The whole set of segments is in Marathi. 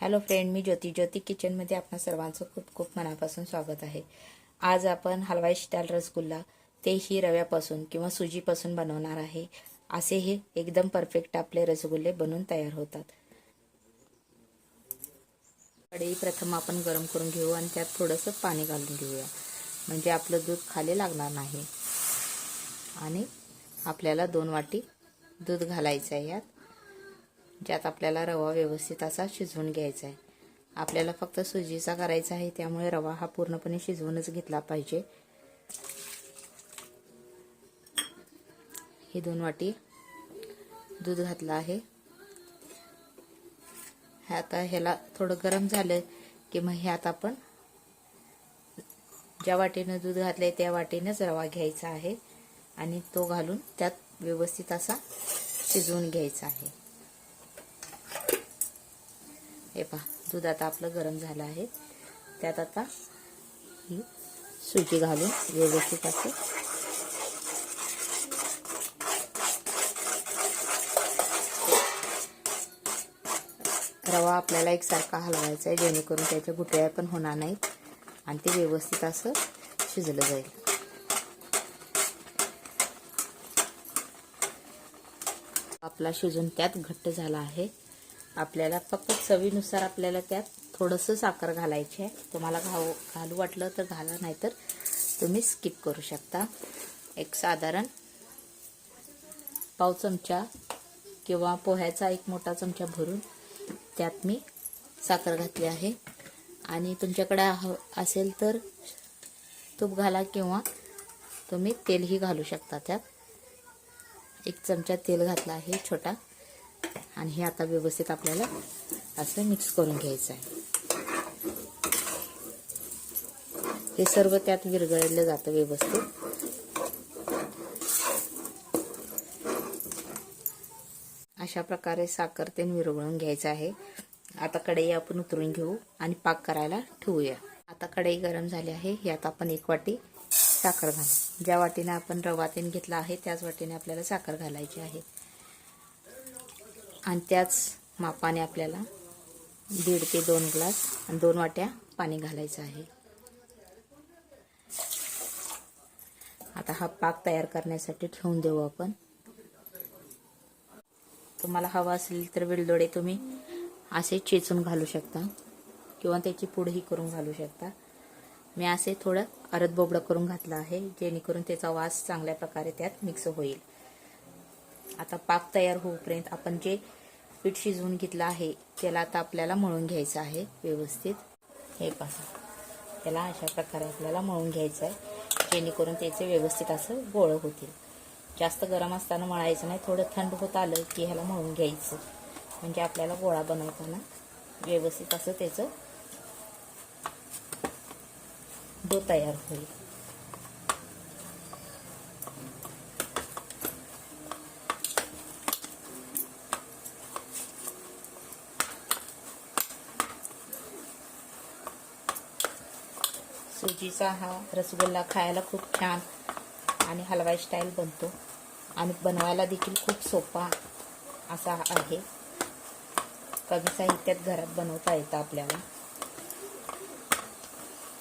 हॅलो फ्रेंड मी ज्योती. ज्योती किचनमध्ये आपणा सर्वांचं खूप खूप मनापासून स्वागत आहे. आज आपण हलवाई स्टाईल रसगुल्ला तेही रव्यापासून किंवा सुजीपासून बनवणार आहे. असे हे एकदम परफेक्ट आपले रसगुल्ले बनून तयार होतात. कढई प्रथम आपण गरम करून घेऊ आणि त्यात थोडंसं पाणी घालून घेऊया. म्हणजे आपलं दूध खाली लागणार नाही. आणि आपल्याला दोन वाटी दूध घालायचं आहे यात. ज्यात आपल्याला रवा व्यवस्थित असा शिजवून घ्यायचा आहे आपल्याला फक्त सुजीचा करायचा आहे त्यामुळे रवा हा पूर्णपणे शिजवूनच घेतला पाहिजे. हे दोन वाटी दूध घातलं आहे. हे आता ह्याला थोडं गरम झालं की मग ह्यात आपण ज्या वाटीनं दूध घातलंय त्या वाटीनंच रवा घ्यायचा आहे. आणि तो घालून त्यात व्यवस्थित असा शिजवून घ्यायचा आहे. हे पहा दूध आता आपलं गरम झालं आहे. त्यात आता ही सुजी घालून व्यवस्थित असं रवा आपल्याला एकसारखा हलवायचा आहे जेणेकरून त्याच्या गुटळ्या पण होणार नाहीत आणि ते व्यवस्थित असं शिजलं जाईल. आपला शिजून त्यात घट्ट झाला आहे. आपल्याला फक्त चवीनुसार आपल्याला त्यात थोडंसं साखर घालायची आहे. तुम्हाला घाऊ घालू वाटलं तर घाला नाही तर तुम्ही स्किप करू शकता. एक साधारण पाव चमचा किंवा पोह्याचा एक मोठा चमचा भरून त्यात मी साखर घातली आहे. आणि तुमच्याकडे असेल तर तूप घाला किंवा तुम्ही तेलही घालू शकता त्यात. एक चमचा तेल घातला आहे छोटा. आणि हे आता व्यवस्थित आपल्याला असं मिक्स करून घ्यायचं आहे. हे सर्व त्यात विरघळलं जातं व्यवस्थित. अशा प्रकारे साखर ते विरघळून घ्यायचं आहे. आता कढई आपण उतरून घेऊ आणि पाक करायला ठेवूया. आता कढई गरम झाली आहे. यात आपण एक वाटी साखर घालू. ज्या वाटीने आपण रवा तेन घेतला आहे त्याच वाटीने आपल्याला साखर घालायची आहे. आणि त्याच मापाने आपल्याला दीड ते दोन ग्लास आणि दोन वाट्या पाणी घालायचं आहे. आता हा पाक तयार करण्यासाठी ठेवून देऊ आपण. तुम्हाला हवा असेल तर वेलदोडे तुम्ही असे चेचून घालू शकता किंवा त्याची पुडही करून घालू शकता. मी असे थोडं अरद बोबडं करून घातलं आहे जेणेकरून त्याचा वास चांगल्या प्रकारे त्यात मिक्स होईल. आता पाक तयार होऊपर्यंत आपण जे पीठ शिजवून घेतलं आहे. त्याला आता आपल्याला मळून घ्यायचं आहे व्यवस्थित. हे पहा. त्याला अशा प्रकारे आपल्याला मळून घ्यायचं आहे. जेणेकरून त्याचे व्यवस्थित असं गोळं होतील. जास्त गरम असताना मळायचं नाही. थोडं थंड होत आलं की ह्याला मळून घ्यायचं. म्हणजे आपल्याला गोळा बनवताना व्यवस्थित असं त्याचं डो तयार होईल. सुजीचा हा रसगुल्ला खायला खूप छान आणि हलवाई स्टाईल बनतो. आणि बनवायला देखील खूप सोपा असा आहे. कमी साहित्यात घरात बनवता येतं आपल्याला.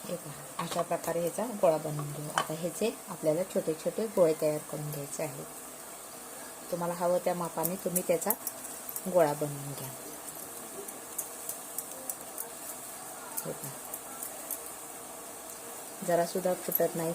हे पहा अशा प्रकारे ह्याचा गोळा बनवून घेऊ. आता ह्याचे आपल्याला छोटे छोटे गोळे तयार करून घ्यायचे आहेत. तुम्हाला हवं त्या मापाने तुम्ही त्याचा गोळा बनवून घ्या. हे पहा. जरा सुद्धा फुटत नाही.